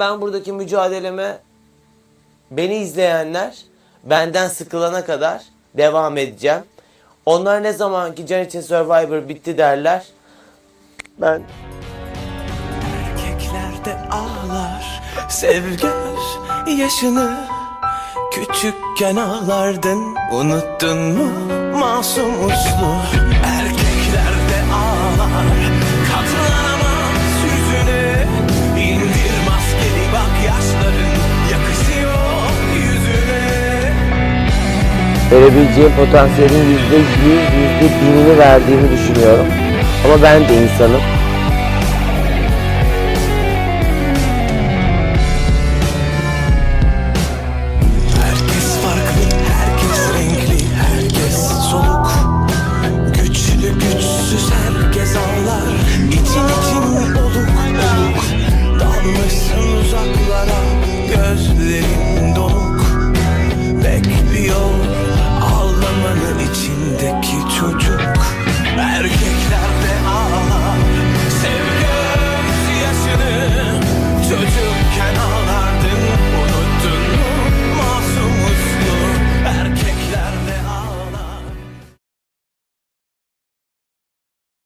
Ben buradaki mücadeleme beni izleyenler benden sıkılana kadar devam edeceğim. Onlar ne zaman ki Can için Survivor bitti derler. Ben Erkekler de ağlar Sev gör yaşını Küçükken ağlardın Unuttun mu masum uslu Erkekler verebileceğim potansiyelin yüzde yüz, yüzde binini verdiğimi düşünüyorum. Ama ben de insanım. Herkes